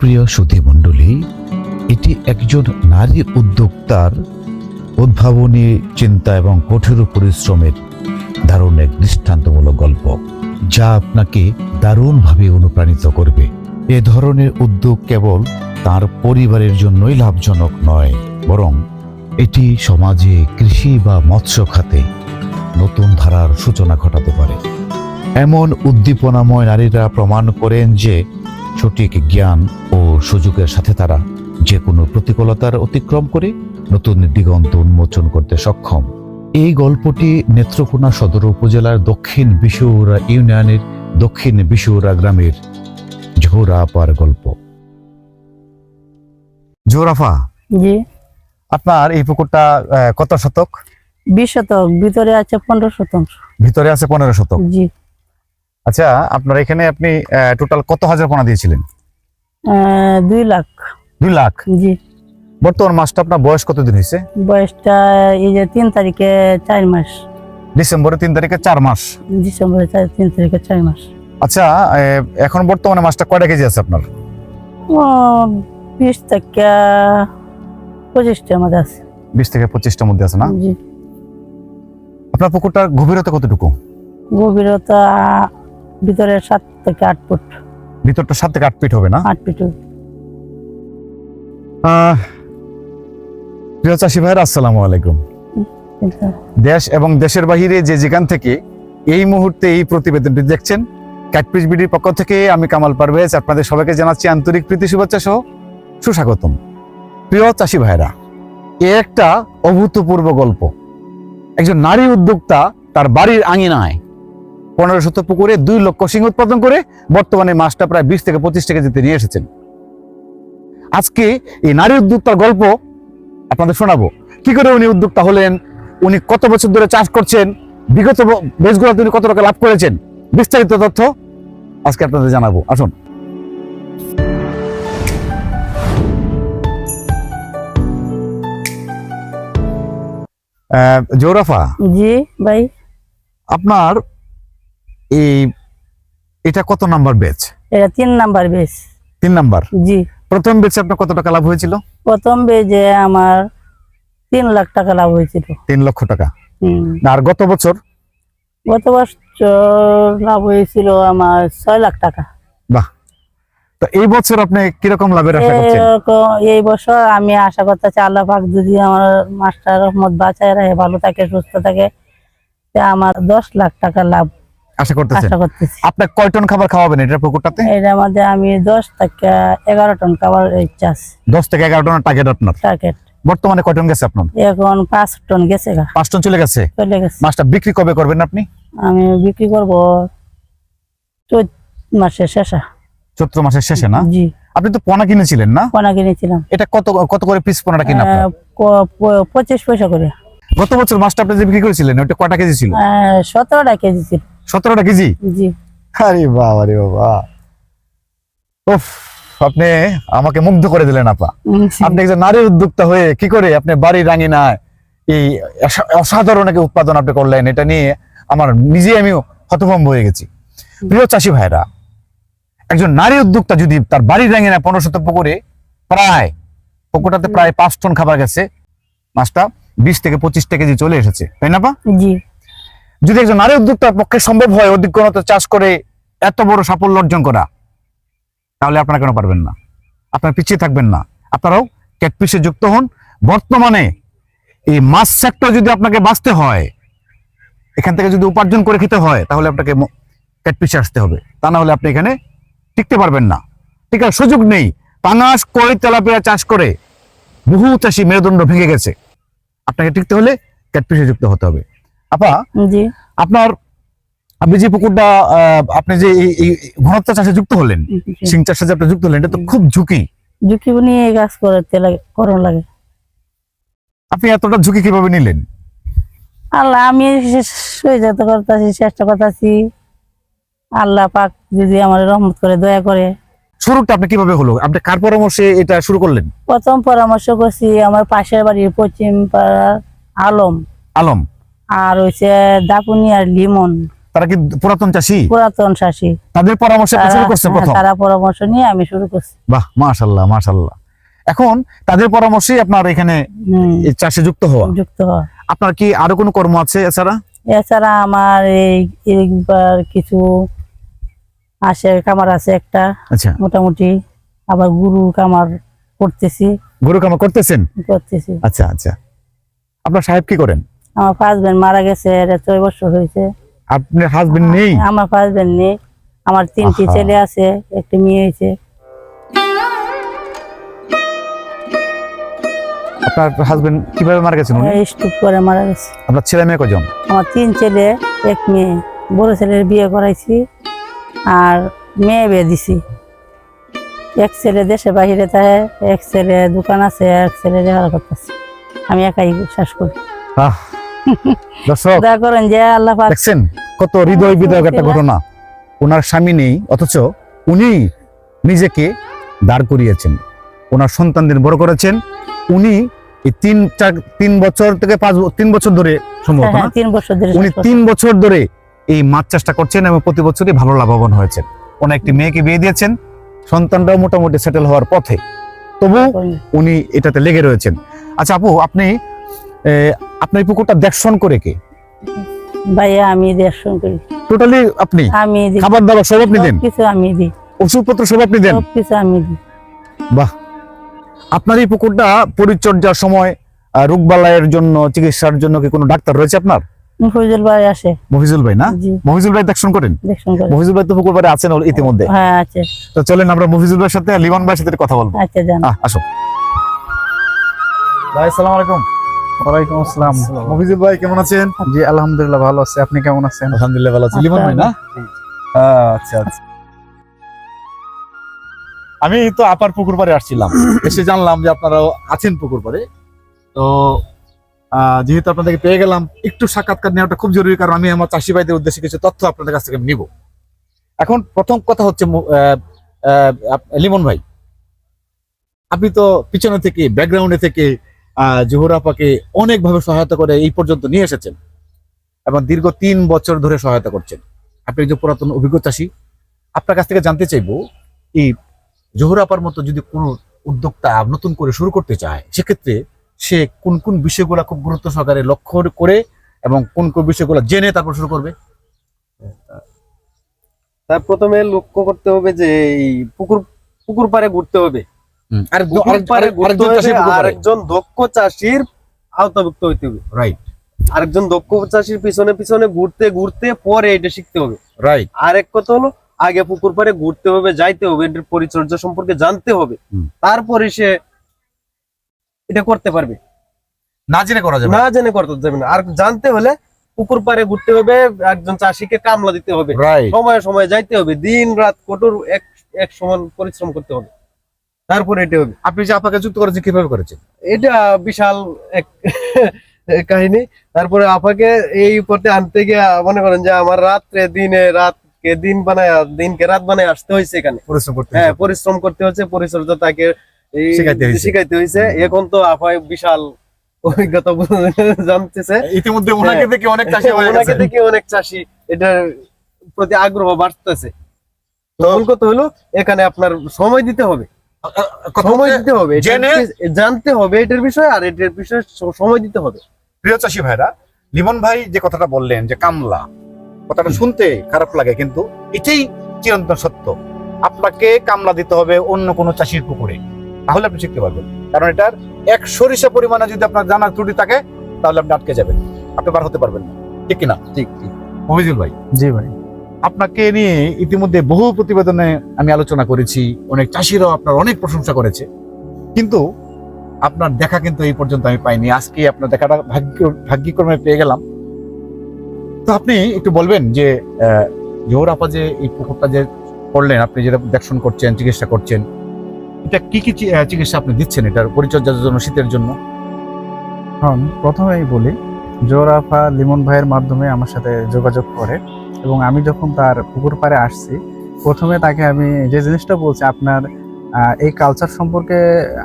সুপ্রিয় সুধী মণ্ডলী, এটি একজন নারী উদ্যোক্তার উদ্ভাবনী চিন্তা এবং কঠোর পরিশ্রমের দারুণ এক দৃষ্টান্তমূলক গল্প, যা আপনাকে দারুণভাবে অনুপ্রাণিত করবে। এ ধরনের উদ্যোগ কেবল তার পরিবারের জন্যই লাভজনক নয়, বরং এটি সমাজে কৃষি বা মৎস্য খাতে নতুন ধারার সূচনা ঘটাতে পারে। এমন উদ্দীপনাময় নারীরা প্রমাণ করেন যে সঠিক জ্ঞান ও সুযোগের সাথে তারা যে কোনো প্রতিকূলতার অতিক্রম করে নতুন দিগন্ত উন্মোচন করতে সক্ষম। এই গল্পটি নেত্রকোনা সদর উপজেলার দক্ষিণ বিশুরা ইউনিয়নের দক্ষিণ বিশুরা গ্রামের ঝোরা আপার গল্প। জোরাফা জি। আপনার এই পুকুরটা কত শতক? বিশ শতক ভিতরে আছে পনেরো শতাংশ ভিতরে আছে পনেরো শতক। জি। আচ্ছা আপনার এখানে আপনি টোটাল কত হাজার পোনা দিয়েছিলেন? দুই লাখ। দুই লাখ? জি। বর্তমান মাসটা আপনার বয়স কতদিন হয়েছে? বয়সটা এই যে তিন তারিখে চার মাস। ডিসেম্বরের তিন তারিখে চার মাস। ডিসেম্বরে তিন তারিখে চার মাস। আচ্ছা এখন বর্তমানে মাছটা কয়টা কেজি আছে আপনার? বিশ থেকে পঁচিশটার মধ্যে আছে। বিশ থেকে পঁচিশটার মধ্যে আছে না? জি। আপনার পুকুরটার গভীরতা কতটুকু? গভীরতা ভিতরে সাত থেকে আট ফুট। ভিতরটা সাত থেকে আট ফিট হবে না? আট ফিট প্রিয় চাষি ভাইরা আসসালামু আলাইকুম। দেশ এবং দেশের বাহিরে যে যেখান থেকে এই মুহূর্তে এই প্রতিবেদনটি দেখছেন ক্যাটপিস বিডির পক্ষ থেকে আমি কামাল পারভেজ আপনাদের সবাইকে জানাচ্ছি আন্তরিক প্রীতি শুভেচ্ছা সহ সুস্বাগতম। প্রিয় চাষি ভাইরা এ একটা অভূতপূর্ব গল্প। একজন নারী উদ্যোক্তা তার বাড়ির আঙিনায় পনেরো শত পুকুরে দুই লক্ষ সিং উৎপাদন করে বর্তমানে মাছটা প্রায় বিশ থেকে পঁচিশ টাকা যেতে নিয়ে এসেছেন। আজকে এই নারী উদ্যোক্তার গল্প আপনাদের শোনাবো। কি করে উনি উদ্যোক্তা হলেন? উনি কত বছর ধরে চাষ করছেন? বিগত ব- বেশগুলোতে উনি কত টাকা লাভ করেছেন? বিস্তারিত তথ্য আজকে আপনাদের জানাব। আসুন। জৌরাফা জি ভাই। আপনার এই এটা কত নাম্বার বেচ এটা তিন নাম্বার বেশ তিন নাম্বার? জি। প্রথম বেচে আপনার কত টাকা লাভ হয়েছিল? প্রথম বেজে আমার তিন লাখ টাকা লাভ হয়েছিল। তিন লক্ষ টাকা। হুম। আর গত বছর? গত বছর লাভ হয়েছিল আমার ছয় লাখ টাকা। বাহ। তো এই বছর আপনি কীরকম লাভের আশা করছেন? এরকম- এই বছর আমি আশা করতেছি আল্লাহ পাক যদি আমার মাস্টার রহমত বাঁচায় রাখে ভালো থাকে সুস্থ থাকে আমার দশ লাখ টাকা লাভ আশা করতেছেন? আশা করতেছি। কয় টন খাবার খাওয়াবেন এটা পুকুরটাতে? এটার মধ্যে আমি দশ থেকে এগারো টন খাবার ইচ্ছা আছে। দশ থেকে এগারো টনের টার্গেট আপনার? টার্গেট বর্তমানে কয় টন গেছে আপনার? এখন পাঁচ টন গেছে গা। পাঁচ টন চলে গেছে? চলে গেছে। মাছটা বিক্রি কবে করবেন আপনি? আমি বিক্রি করব চৈত মাসের শেষে। চৈত্র মাসের শেষে না? জি। আপনি তো পোনা কিনেছিলেন না? পোনা কিনেছিলাম। এটা কত কত করে পিস পোনাটা কিনা পঁচিশ পয়সা করে। গত বছর মাছটা আপনি যে বিক্রি করেছিলেন ওটা কয়টা কেজি ছিল? সতেরোটা কেজি ছিল। সতেরোটা কেজি? জি। আরে বাবা রে বাবা। উফ আপনি আমাকে মুগ্ধ করে দিলেন আপা। আপনি একজন নারী উদ্যোক্তা হয়ে কি করে আপনি বাড়ির রাঙিনায় এই অসাধারণ একটা উৎপাদন আপনি করলেন এটা নিয়ে আমার নিজে আমিও হতভম্ব হয়ে গেছি। প্রিয় চাষি ভাইরা একজন নারী উদ্যোক্তা যদি তার বাড়ির রাঙিনায় পনেরো শত পুকুরে প্রায় পুকুরটাতে প্রায় পাঁচ টন খাবার গেছে মাছটা বিশ থেকে পঁচিশটা কেজি চলে এসেছে তাই না পা জি। যদি একজন নারী উদ্যোক্তার পক্ষে সম্ভব হয় অধিকগণতা চাষ করে এত বড় সাফল্য অর্জন করা, তাহলে আপনারা কেন পারবেন না? আপনারা পিছিয়ে থাকবেন না। আপনারাও ক্যাটপিসে যুক্ত হন। বর্তমানে এই মাছ সেক্টর যদি আপনাকে বাঁচতে হয়, এখান থেকে যদি উপার্জন করে খেতে হয়, তাহলে আপনাকে ক্যাটপিসে আসতে হবে। তা না হলে আপনি এখানে টিকতে পারবেন না। ঠিক আছে সুযোগ নেই। পাঙাশ, কই, তেলাপিয়া চাষ করে বহু চাষি মেরুদণ্ড ভেঙে গেছে। আপনাকে টিকতে হলে ক্যাটপিসে যুক্ত হতে হবে। আপা জি। আপনার আপনি যে পুকুরটা আপনি যে এই- এই ঘনত্ব চাষে যুক্ত হলেন সিং চাষে যে আপনি যুক্ত হলেন এটা তো খুব ঝুঁকি। ঝুঁকি নিয়ে কাজ করতে লাগে করণ লাগে। আপনি এতটা ঝুঁকি কীভাবে নিলেন? আল্লাহ আমি সহ্য করতেছি চেষ্টা করতেছি। আল্লাহ পাক যদি আমার রহমত করে দয়া করে। শুরুটা আপনি কীভাবে হলো? আপনি কার পরামর্শে এটা শুরু করলেন? প্রথম পরামর্শ করছি আমার পাশের বাড়ির পশ্চিম পাড়ার আলম। আলম। আর হচ্ছে দাপুনি আর লিমন। তারা কি পুরাতন চাষি? পুরাতন শাসী তাদের পরামর্শে শুরু তারা করছেন হ্যাঁ, প্রথম? তারা পরামর্শ নিয়ে আমি শুরু করছি। বাহ মাশাল্লাহ মাশাল্লাহ এখন তাদের পরামর্শেই আপনার এখানে চাষে যুক্ত হওয়া। যুক্ত হওয়া। আপনার কি আরও কোনো কর্ম আছে এছাড়া? এছাড়া আমার এই এইবার কিছু আসে কামার আছে একটা। আচ্ছা। মোটামুটি আবার গুরু কামার করতেছি। গরু কামা করতেছেন? করতেছি। আচ্ছা আচ্ছা। আপনার সাহেব কি করেন? আমার হাজবেন্ড মারা গেছে ছয় বছর হয়েছে। আপনার হাজবেন্ড নেই? আমার হাজবেন্ড নেই। আমার তিনটি ছেলে আছে একটি মেয়ে হয়েছে। আপনার হাজবেন্ড কীভাবে মারা গেছেন উনি? স্টুপ করে মারা গেছে। আপনার ছেলে মেয়ে কজন আমার তিন ছেলে এক মেয়ে। বড় ছেলের বিয়ে করাইছি আর মেয়ে বিয়ে দিছি। এক ছেলে দেশে বাহিরে থাকে এক ছেলে দোকান আছে এক ছেলে রেহাল করতেছে। আমি একাই শ্বাস করি। আহ, দর্শক করেন যে আল্লাহ পাক দেখছেন কত হৃদয় বিদায়ক একটা ঘটনা। ওনার স্বামী নেই অথচ উনি নিজেকে দাঁড় করিয়েছেন। ওনার সন্তানদের বড় করেছেন। উনি এই তিন চার তিন বছর থেকে পাঁচ তিন বছর ধরে সম্ভবত হ্যাঁ, তিন বছর ধরে উনি তিন বছর ধরে এই মাছ চাষটা করছেন এবং প্রতি বছরই ভালো লাভবান হয়েছেন। ওনার একটি মেয়েকে বিয়ে দিয়েছেন। সন্তানরাও মোটামুটি সেটেল হওয়ার পথে। তবু উনি এটাতে লেগে রয়েছেন। আচ্ছা আপু আপনি আপনার এই পুকুরটা দেখশন করে কে? ভাইয়া আমি দর্শন করি। টোটালি আপনি? আমি খাবার দাবার সব আপনি দেন? কিছু আমি দিই। ওষুধপত্র সব আপনি দেন? সব কিছু আমি দিই। বাহ। আপনার এই পুকুরটা পরিচর্যার সময় রোগবালাইয়ের জন্য চিকিৎসার জন্য কি কোনো ডাক্তার রয়েছে আপনার? ফজল ভাই আসে। মফিজুল ভাই না? মফিজুল ভাই দেখশন করেন? মফিজুল ভাই তো পুকুর পাড়ে আছেন ইতিমধ্যে। হ্যাঁ আছে। তো চলেন আমরা মফিজুল ভাইয়ের সাথে লিমন ভাইয়ের সাথে কথা বলব। আচ্ছা জান আসো। ভাই আসসালামু আলাইকুম। ওয়ালাইকুম আসসালাম। মফিজুল ভাই কেমন আছেন? জি আলহামদুলিল্লাহ ভালো আছি। আপনি কেমন আছেন? আলহামদুলিল্লাহ ভালো আছি। লিমন ভাই না? আচ্ছা আচ্ছা। আমি তো আপার পুকুর পাড়ে আসছিলাম। এসে জানলাম যে আপনারাও আছেন পুকুর পাড়ে। তো আহ, যেহেতু আপনাদেরকে পেয়ে গেলাম একটু সাক্ষাৎকার নেওয়াটা খুব জরুরি কারণ আমি আমার চাষি ভাইদের উদ্দেশ্যে কিছু তথ্য আপনাদের কাছ থেকে নিব। এখন প্রথম কথা হচ্ছে আহ, আহ, লিমন ভাই। আপনি তো পিছনে থেকে ব্যাকগ্রাউন্ডে থেকে জোহর আপাকে অনেকভাবে সহায়তা করে এই পর্যন্ত নিয়ে এসেছেন এবং দীর্ঘ তিন বছর ধরে সহায়তা করছেন। আপনি একজন পুরাতন অভিজ্ঞ চাষী, আপনার কাছ থেকে জানতে চাইব, এই জোহর আপার মতো যদি কোনো উদ্যোক্তা নতুন করে শুরু করতে চায়, সেক্ষেত্রে সে কোন কোন বিষয়গুলো খুব গুরুত্ব সহকারে লক্ষ্য করে এবং কোন কোন বিষয়গুলো জেনে তারপর শুরু করবে? তার প্রথমে লক্ষ্য করতে হবে যে এই পুকুর পুকুর পাড়ে ঘুরতে হবে। আর পুকুর পাড়ে ঘুরতে হবে আরেকজন দক্ষ চাষির আওতাভুক্ত হইতে হবে। রাইট আরেকজন দক্ষ চাষির পিছনে পিছনে ঘুরতে ঘুরতে পরে এটা শিখতে হবে। রাইট আরেক কথা হলো আগে পুকুর পাড়ে ঘুরতে হবে যাইতে হবে এটার পরিচর্যা সম্পর্কে জানতে হবে। তারপরে সে এটা করতে পারবে। না জেনে করা যাবে না। জেনে করতে যাবে না। আর জানতে হলে পুকুর পাড়ে ঘুরতে হবে একজন চাষিকে কামলা দিতে হবে। সময় সময় যাইতে হবে। দিন রাত কঠোর এক এক সমান পরিশ্রম করতে হবে। তারপরে এটা হবে। আপনি যে আপাকে যুক্ত করেছেন কীভাবে করেছেন? এটা বিশাল এক কাহিনী। তারপরে আপাকে এই পথে আনতে গিয়ে মনে করেন যে আমার রাত্রে দিনে রাতকে দিন বানায় দিনকে রাত বানায় আসতে হয়েছে এখানে। পরিশ্রম করতে হ্যাঁ। পরিশ্রম করতে হচ্ছে পরিচর্যা তাকে শিখাইতে হয়েছে। এখন তো আপায় বিশাল অভিজ্ঞতা জানতেছে। ইতিমধ্যে ওনাকে হ্যাঁ। দেখে অনেক চাষি ওনাকে দেখে অনেক চাষি এটার প্রতি আগ্রহ বাড়তেছে। তো তো- কথা হলো এখানে আপনার সময় দিতে হবে। সময় দিতে হবে জেনে- জানতে হবে এটার বিষয়ে আর এটার বিষয়ে সময় দিতে হবে। প্রিয় চাষি ভাইরা লিমন ভাই যে কথাটা বললেন যে কামলা কথাটা শুনতে খারাপ লাগে কিন্তু এটাই চিরন্তন সত্য। আপনাকে কামলা দিতে হবে অন্য কোনো চাষির পুকুরে। তাহলে আপনি শিখতে পারবেন। কারণ এটার এক সরিষা পরিমাণে যদি আপনার জানার ত্রুটি থাকে তাহলে আপনি আটকে যাবেন। আপনি বার হতে পারবেন না। ঠিক কিনা? ঠিক ঠিক। মহিজুল ভাই। জি ভাই। আপনাকে নিয়ে ইতিমধ্যে বহু প্রতিবেদনে আমি আলোচনা করেছি। অনেক চাষিরাও আপনার অনেক প্রশংসা করেছে। কিন্তু আপনার দেখা কিন্তু এই পর্যন্ত আমি পাইনি। আজকে আপনার দেখাটা ভাগ্য, ভাগ্যক্রমে পেয়ে গেলাম। তো আপনি একটু বলবেন যে জোহর আপা যে এই পুকুরটা যে করলেন, আপনি যেটা দেখশন করছেন, চিকিৎসা করছেন, এটা কি কি চিকিৎসা আপনি দিচ্ছেন এটার পরিচর্যার জন্য, শীতের জন্য? এখন প্রথমেই বলি জোরাফা লিমন ভাইয়ের মাধ্যমে আমার সাথে যোগাযোগ করে এবং আমি যখন তার পুকুর পাড়ে আসছি প্রথমে তাকে আমি যে জিনিসটা বলছি আপনার এই কালচার সম্পর্কে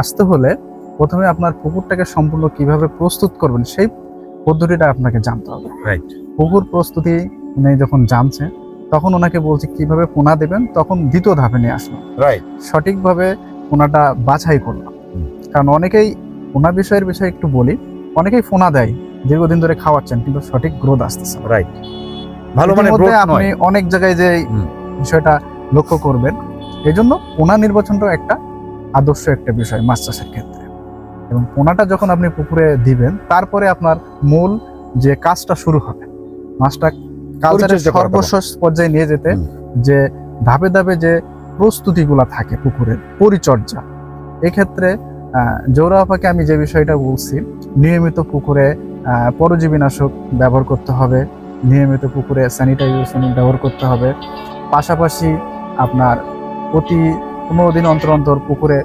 আসতে হলে প্রথমে আপনার পুকুরটাকে সম্পূর্ণ কীভাবে প্রস্তুত করবেন সেই পদ্ধতিটা আপনাকে জানতে হবে। রাইট পুকুর প্রস্তুতি উনি যখন জানছেন তখন ওনাকে বলছি কীভাবে পোনা দেবেন তখন দ্বিতীয় ধাপে নিয়ে আসলো রাইট সঠিকভাবে পোনাটা বাছাই করলাম। কারণ অনেকেই পোনা বিষয়ের বিষয়ে একটু বলি অনেকেই ফোনা দেয়। দীর্ঘদিন ধরে খাওয়াচ্ছেন কিন্তু সঠিক গ্রোথ আসতেছে না। রাইট ভালো মানে আপনি অনেক জায়গায় যে বিষয়টা লক্ষ্য করবেন এই জন্য পোনা নির্বাচনটাও একটা আদর্শ একটা বিষয় মাছ চাষের ক্ষেত্রে। এবং পোনাটা যখন আপনি পুকুরে দিবেন তারপরে আপনার মূল যে কাজটা শুরু হবে মাছটা কালচারের সর্বশেষ পর্যায়ে নিয়ে যেতে যে ধাপে ধাপে যে প্রস্তুতিগুলা থাকে পুকুরের পরিচর্যা এক্ষেত্রে আহ, জৌরা আপাকে আমি যে বিষয়টা বলছি নিয়মিত পুকুরে পরজীবীনাশক ব্যবহার করতে হবে নিয়মিত পুকুরে স্যানিটাইজেশন ব্যবহার করতে হবে। পাশাপাশি আপনার প্রতি পনেরো দিন অন্তর অন্তর পুকুরে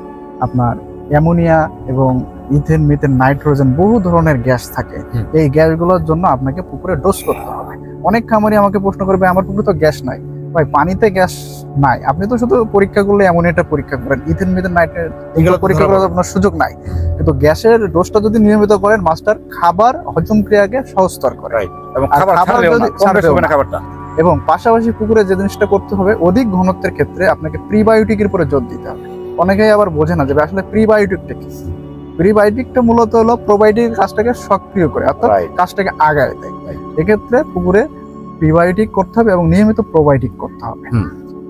আপনার অ্যামোনিয়া এবং ইথেন মিথেন নাইট্রোজেন বহু ধরনের গ্যাস থাকে। এই গ্যাসগুলোর জন্য আপনাকে পুকুরে ডোজ করতে হবে। অনেক খামারি আমাকে প্রশ্ন করবে আমার পুকুরে তো গ্যাস নাই। ভাই পানিতে গ্যাস নাই। আপনি তো শুধু পরীক্ষা করলে এমন একটা পরীক্ষা করেন। ইথেন মিথেন নাইট্রোজেন এগুলো পরীক্ষা করার আপনার সুযোগ নাই। কিন্তু গ্যাসের ডোজটা যদি নিয়মিত করেন মাস্টার খাবার হজম ক্রিয়াকে সহজতর করে। এবং খাবার খাবার যদি- কম হবে না খাবারটা। এবং পাশাপাশি পুকুরে যে জিনিসটা করতে হবে অধিক ঘনত্বের ক্ষেত্রে আপনাকে প্রিবায়োটিকের উপরে জোর দিতে হবে। অনেকেই আবার বোঝে না যে আসলে প্রিবায়োটিকটা কি? প্রিবায়োটিকটা মূলত হলো প্রোবায়োটিক কাজটাকে সক্রিয় করে অর্থাৎ কাজটাকে আগায় দেয়। এক্ষেত্রে পুকুরে প্রিবায়োটিক করতে হবে এবং নিয়মিত প্রোবায়োটিক করতে হবে।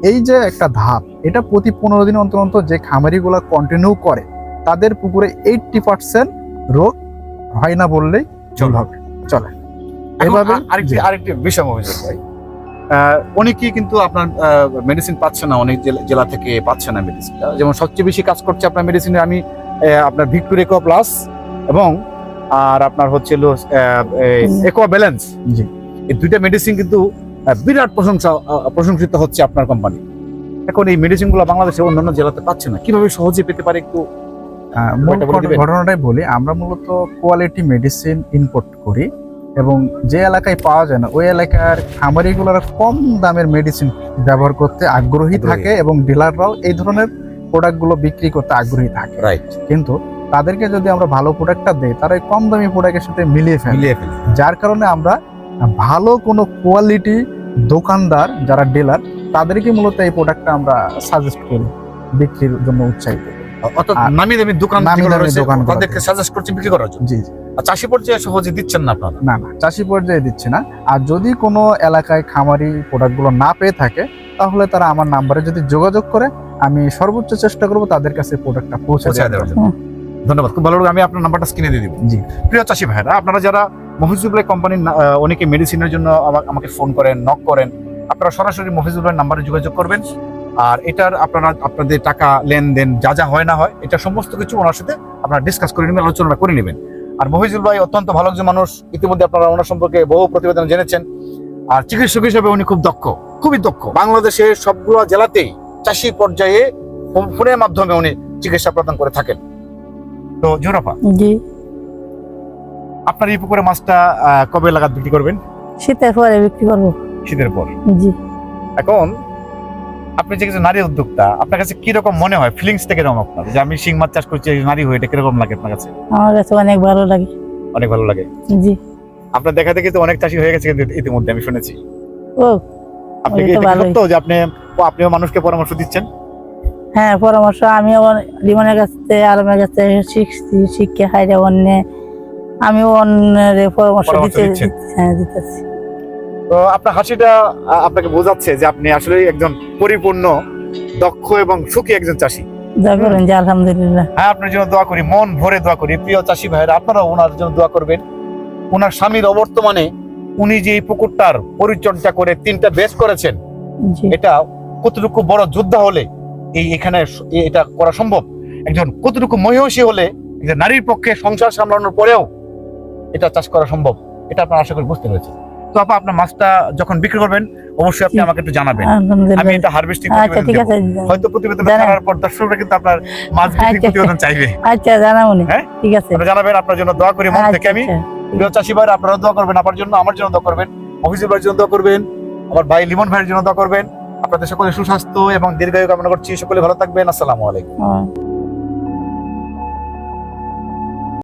এই যে একটা ধাপ এটা প্রতি পনেরো দিন অন্তর অন্তর যে খামারিগুলো কন্টিনিউ করে তাদের পুকুরে এইটটি পার্সেন্ট রোগ হয় না বললেই ভুল হবে। চলে। এভাবে আরেকটি আরেকটি বিষয় অভিযোগ ভাই। অনেকেই কিন্তু আপনার মেডিসিন পাচ্ছে না অনেক জেলা- থেকে পাচ্ছে না মেডিসিন যেমন সবচেয়ে বেশি কাজ করছে আপনার মেডিসিনে আমি আপনার ভিক্টোরিয়া প্লাস এবং আর আপনার হচ্ছে হুম। একোয়া ব্যালেন্স জি। এই দুইটা মেডিসিন কিন্তু বিরাট প্রশংসা প্রশংসিত হচ্ছে আপনার কোম্পানি এখন এই মেডিসিনগুলো বাংলাদেশের অন্যান্য জেলাতে পাচ্ছে না। কীভাবে সহজে পেতে পারে একটু? ঘটনাটাই বলি আমরা মূলত কোয়ালিটি মেডিসিন ইম্পোর্ট করি এবং যে এলাকায় পাওয়া যায় না ওই এলাকার খামারিগুলোর কম দামের মেডিসিন ব্যবহার করতে আগ্রহী। থাকে এবং ডিলাররাও এই ধরনের প্রোডাক্টগুলো বিক্রি করতে আগ্রহী থাকে। রাইট কিন্তু তাদেরকে যদি আমরা ভালো প্রোডাক্টটা দেই তারা কম দামি প্রোডাক্টের সাথে মিলিয়ে ফেলে। যার কারণে আমরা ভালো কোনো কোয়ালিটি দোকানদার যারা ডিলার তাদেরকে মূলত এই প্রোডাক্টটা আমরা সাজেস্ট করি বিক্রির জন্য উৎসাহিত। অর্থাৎ নামি দামি দোকান। তাদেরকে সাজেস্ট করছে বিক্রি করার জন্য। জি জি। আর চাষি পর্যায়ে সহজে দিচ্ছেন না আপনারা? না না চাষি পর্যায়ে দিচ্ছে না। আর যদি কোনো এলাকায় খামারি প্রোডাক্টগুলো না পেয়ে থাকে তাহলে তারা আমার নাম্বারে যদি যোগাযোগ করে আমি সর্বোচ্চ চেষ্টা করব তাদের কাছে প্রোডাক্টটা পৌঁছে দেওয়ার জন্য। ধন্যবাদ খুব ভালো আমি আপনার নাম্বারটা স্ক্রিনে দিয়ে দিব। জি। প্রিয় চাষি ভাইরা আপনারা যারা মফিজুল্লাহ কোম্পানির অনেকে মেডিসিনের জন্য আমা- আমাকে ফোন করেন নক করেন? আপনারা সরাসরি মফিজুল্লাহ নাম্বারে যোগাযোগ করবেন। আর এটার আপনারা, আপনাদের টাকা লেনদেন যা যা হয় না হয়, এটা সমস্ত কিছু ওনার সাথে আপনারা ডিসকাস করে নেবেন, আলোচনা করে নেবেন। আর মফিজুল ভাই অত্যন্ত ভালো একজন মানুষ। ইতিমধ্যে আপনারা ওনার সম্পর্কে বহু প্রতিবেদন জেনেছেন। আর চিকিৎসক হিসেবে উনি খুব দক্ষ, খুবই দক্ষ। বাংলাদেশের সবগুলো জেলাতেই চাষি পর্যায়ে ফোনের মাধ্যমে উনি চিকিৎসা প্রদান করে থাকেন। তো জোরাফা জি। আপনার এই পুকুরে মাছটা কবে লাগাত বিক্রি করবেন? শীতের পরে বিক্রি করব। শীতের পর? জি। এখন আপনি যে কিছু নারী উদ্যোক্তা আপনার কাছে কীরকম মনে হয়? ফিলিংস থেকে কীরকম আপনার? যে আমি শিং মাছ চাষ করছি এই নারী হয়ে এটা কীরকম লাগে আপনার কাছে? আমার কাছে অনেক ভালো লাগে। অনেক ভালো লাগে? জি। আপনার দেখা দেখি তো অনেক চাষি হয়ে গেছে কিন্তু ইতিমধ্যে আমি শুনেছি। ও আপনি কি সত্য যে আপনি আপনিও মানুষকে পরামর্শ দিচ্ছেন? হ্যাঁ পরামর্শ আমিও লিমনের কাছ থেকে আলমের কাছ থেকে শিখছি শিখে হাইরে অন্য আমিও অন্যের পরামর্শ দিতে? হ্যাঁ দিতেছি। তো আপনার হাসিটা আপনাকে বোঝাচ্ছে যে আপনি আসলে একজন পরিপূর্ণ দক্ষ এবং সুখী একজন চাষি। যা করেন যে আলহামদুলিল্লাহ। হ্যাঁ আপনার জন্য দোয়া করি মন ভরে দোয়া করি। প্রিয় চাষি ভাইরা আপনারা ওনার জন্য দোয়া করবেন। ওনার স্বামীর অবর্তমানে উনি যে এই পুকুরটার পরিচর্যা করে তিনটা বেশ করেছেন এটা কতটুকু বড় যোদ্ধা হলে এই এখানে এটা করা সম্ভব? একজন কতটুকু মহিষী হলে একজন নারীর পক্ষে সংসার সামলানোর পরেও এটা চাষ করা সম্ভব এটা আপনার আশা করি বুঝতে পেরেছেন। তো আপা আপনার মাছটা যখন বিক্রি করবেন অবশ্যই আপনি আমাকে একটু জানাবেন। আমি এটা হারভেস্টিং আচ্ছা ঠিক আছে হয়তো প্রতিবেদন। করার পর দর্শকরা কিন্তু আপনার মাছ বিক্রি আচ্ছা। প্রতিবেদন চাইবে। আচ্ছা জানাবনি হ্যাঁ? ঠিক আছে। আপনারা জানাবেন আপনার জন্য দোয়া করি মন থেকে আমি। আচ্ছা। প্রিয় চাষি ভাইরা আপনারা দোয়া করবেন আমার জন্য আমার জন্য দোয়া করবেন অফিসের ভাইয়ের জন্য দোয়া করবেন আমার ভাই লিমন ভাইয়ের জন্য দোয়া করবেন। আপনাদের সকলের সুস্বাস্থ্য এবং দীর্ঘায়ু কামনা করছি। সকলে ভালো থাকবেন। আসসালামু আলাইকুম।